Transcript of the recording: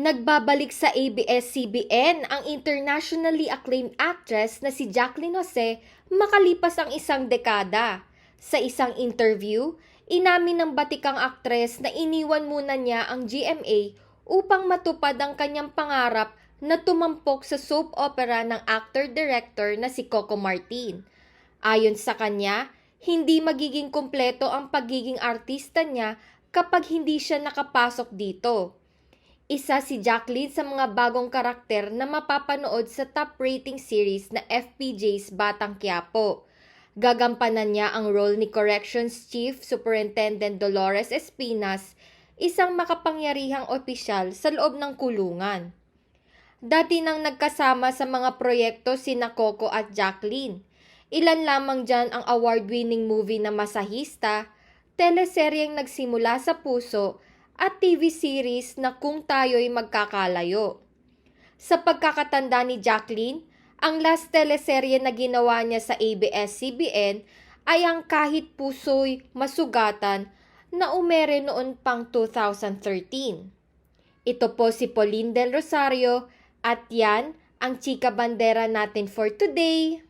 Nagbabalik sa ABS-CBN ang internationally acclaimed actress na si Jacqueline Jose makalipas ang isang dekada. Sa isang interview, inamin ng batikang aktres na iniwan muna niya ang GMA upang matupad ang kanyang pangarap na tumampok sa soap opera ng actor-director na si Coco Martin. Ayon sa kanya, hindi magiging kumpleto ang pagiging artista niya kapag hindi siya nakapasok dito. Isa si Jacqueline sa mga bagong karakter na mapapanood sa top rating series na FPJ's Batang Quiapo. Gagampanan niya ang role ni Corrections Chief Superintendent Dolores Espinas, isang makapangyarihang opisyal sa loob ng kulungan. Dati nang nagkasama sa mga proyekto sina Coco at Jacqueline. Ilan lamang dyan ang award-winning movie na Masahista, teleseryeng nagsimula sa puso, at TV series na Kung Tayo'y Magkakalayo. Sa pagkakatanda ni Jacqueline, ang last teleserye na ginawa niya sa ABS-CBN ay ang Kahit Puso'y Masugatan na umere noon pang 2013. Ito po si Pauline Del Rosario at yan ang chika bandera natin for today.